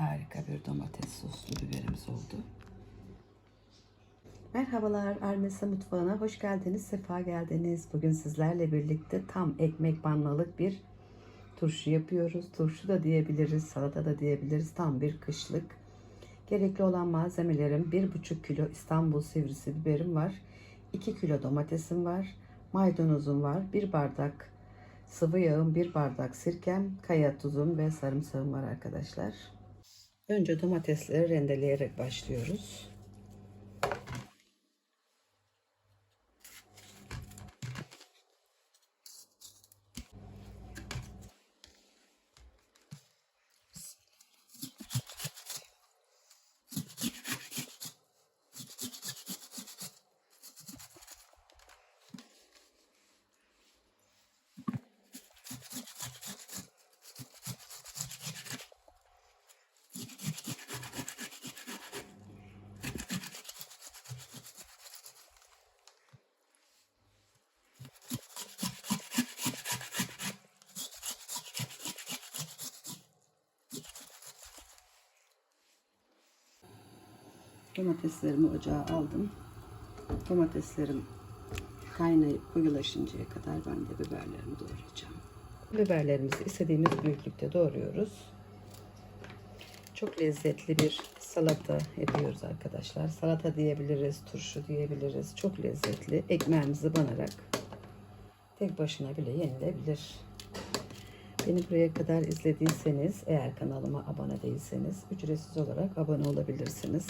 Harika bir domates soslu biberimiz oldu. Merhabalar Arnesa Mutfağı'na hoş geldiniz, sefa geldiniz. Bugün sizlerle birlikte tam ekmek banmalık bir turşu yapıyoruz. Turşu da diyebiliriz, salata da diyebiliriz. Tam bir kışlık. Gerekli olan malzemelerim 1,5 kilo İstanbul sivrisi biberim var. 2 kilo domatesim var. Maydanozum var. 1 bardak sıvı yağım, 1 bardak sirkem, kaya tuzum ve sarımsağım var arkadaşlar. Önce domatesleri rendeleyerek başlıyoruz. Domateslerimi ocağa aldım. Domateslerim kaynayıp koyulaşıncaya kadar ben de biberlerimi doğrayacağım. Biberlerimizi istediğimiz büyüklükte doğruyoruz. Çok lezzetli bir salata yapıyoruz arkadaşlar. Salata diyebiliriz, turşu diyebiliriz. Çok lezzetli. Ekmeğimizi banarak tek başına bile yenilebilir. Beni buraya kadar izlediyseniz, eğer kanalıma abone değilseniz ücretsiz olarak abone olabilirsiniz.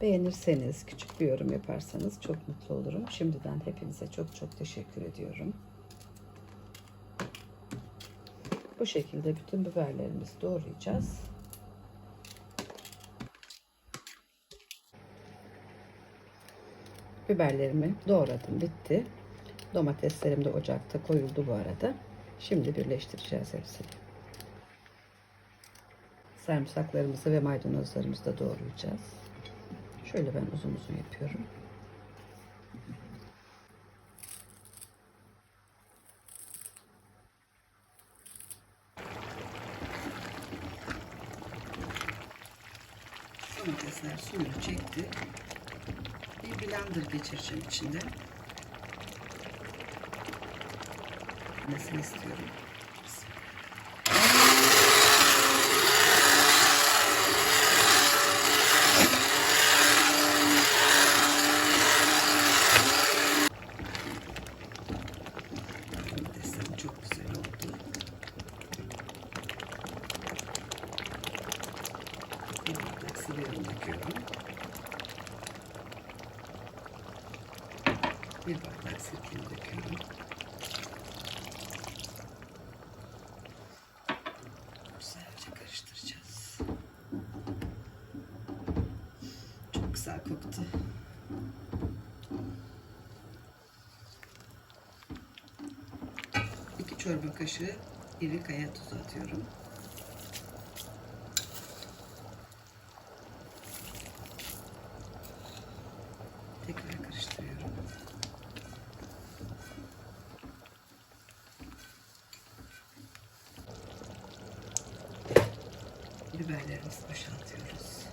Beğenirseniz, küçük bir yorum yaparsanız çok mutlu olurum. Şimdiden hepinize çok çok teşekkür ediyorum. Bu şekilde bütün biberlerimizi doğrayacağız. Biberlerimi doğradım, bitti. Domateslerim de ocakta koyuldu bu arada. Şimdi birleştireceğiz hepsini. Sarımsaklarımızı ve maydanozlarımızı da doğrayacağız. Şöyle ben uzun uzun yapıyorum. Domatesler suyunu çekti. Bir blender geçireceğim içinde. Nasıl istiyorum. Domateslerim çok güzel oldu. Bir bardak sıvı yağ döküyorum. Bir bardak sirkemi döküyorum. Güzelce karıştıracağız. Çok güzel koktu. İki çorba kaşığı iri kaya tuzu atıyorum. Biberlerimizi boşaltıyoruz.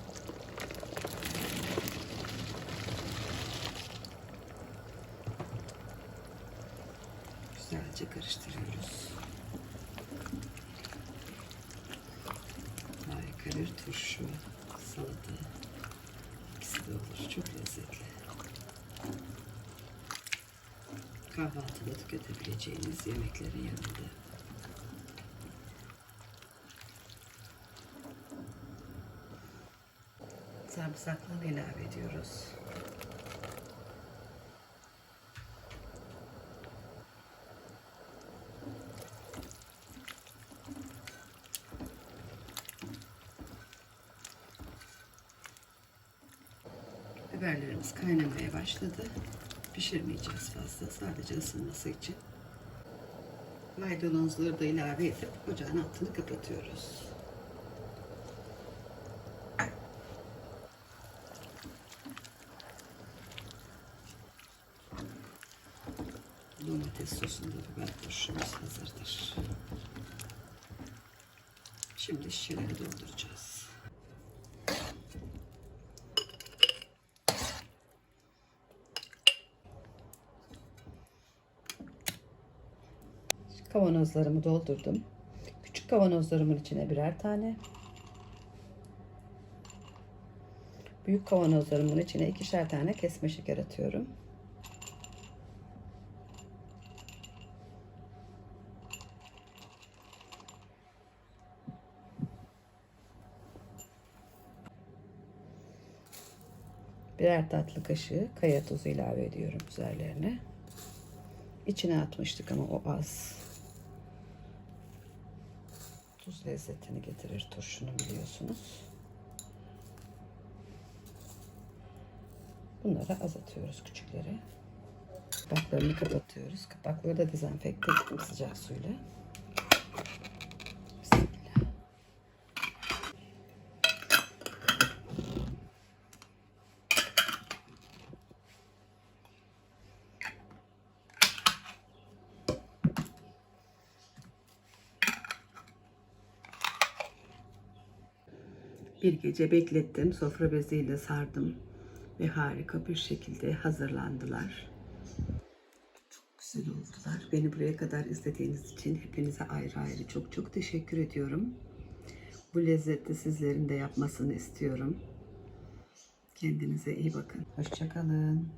Güzelce karıştırıyoruz. Harika bir turşu, salata. İkisi de olur. Çok lezzetli. Kahvaltıda tüketebileceğiniz yemeklerin yanında. Sarımsakları ilave ediyoruz. Biberlerimiz kaynamaya başladı. Pişirmeyeceğiz fazla. Sadece ısınması için. Maydanozları da ilave edip ocağın altını kapatıyoruz. Domates sosunda biber turşumuz hazırdır. Şimdi şişeleri dolduracağız. Kavanozlarımı doldurdum. Küçük kavanozlarımın içine birer tane. Büyük kavanozlarımın içine ikişer tane kesme şeker atıyorum. Birer tatlı kaşığı kaya tuzu ilave ediyorum üzerlerine. İçine atmıştık ama o az. Tuz lezzetini getirir turşunun biliyorsunuz. Bunları az atıyoruz küçükleri. Kapaklarını kapatıyoruz. Kapakları da dezenfekte ettim sıcak suyla. Bir gece beklettim. Sofra beziyle sardım. Ve harika bir şekilde hazırlandılar. Çok güzel oldular. Beni buraya kadar izlediğiniz için hepinize ayrı ayrı çok çok teşekkür ediyorum. Bu lezzeti sizlerin de yapmasını istiyorum. Kendinize iyi bakın. Hoşçakalın.